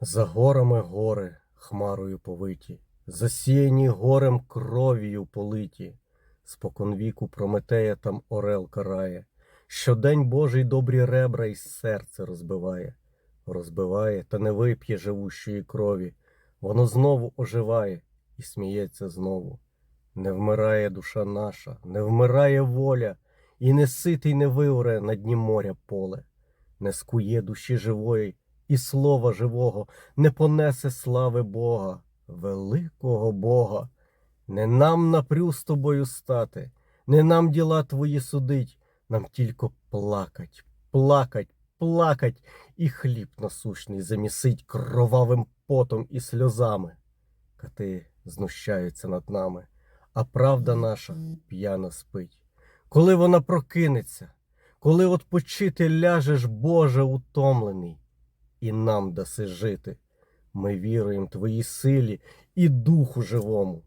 За горами гори хмарою повиті, засіяні горем кров'ю политі, споконвіку Прометея там орел карає, щодень Божий добрі ребра й серце розбиває, розбиває та не вип'є живущої крові, воно знову оживає і сміється знову. Не вмирає душа наша, не вмирає воля, і не ситий не виоре на дні моря поле, не скує душі живої і слова живого, не понесе слави Бога, великого Бога. Не нам напрю з тобою стати, не нам діла твої судить, нам тільки плакать, плакать, плакать, і хліб насущний замісить кровавим потом і сльозами. Кати знущаються над нами, а правда наша п'яна спить. Коли вона прокинеться, коли от ляжеш, Боже, утомлений, і нам даси жити. Ми віруємо твоїй силі і духу живому.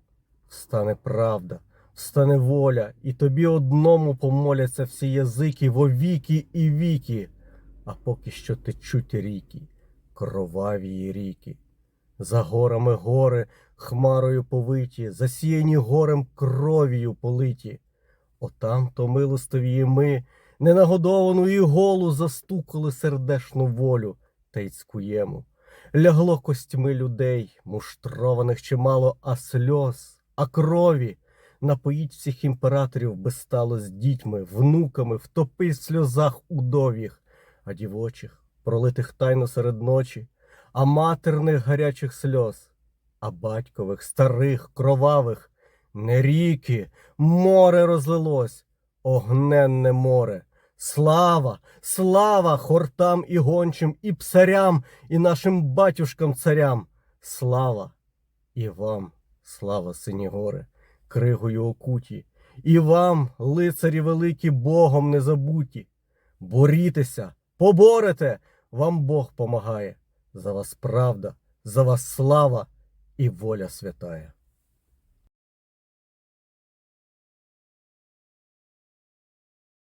Встане правда, встане воля, і тобі одному помоляться всі язики во віки і віки, а поки що течуть ріки, кроваві ріки. За горами гори хмарою повиті, засіяні горем кров'ю политі. Отам то милостиві ми, ненагодовану і голу застукали сердешну волю та й. Лягло костьми людей, муштрованих чимало, а сльоз, а крові. Напоїть всіх імператорів безстало з дітьми, внуками, втопи в сльозах удовіх, а дівочих, пролитих тайно серед ночі, а матерних гарячих сльоз, а батькових, старих, кровавих, не ріки, море розлилось, огненне море. Слава, слава хортам і гончим, і псарям, і нашим батюшкам царям. Слава і вам, слава сині гори, кригою окуті, і вам, лицарі великі, Богом не забуті. Борітеся, поборете, вам Бог помагає. За вас правда, за вас слава і воля святая.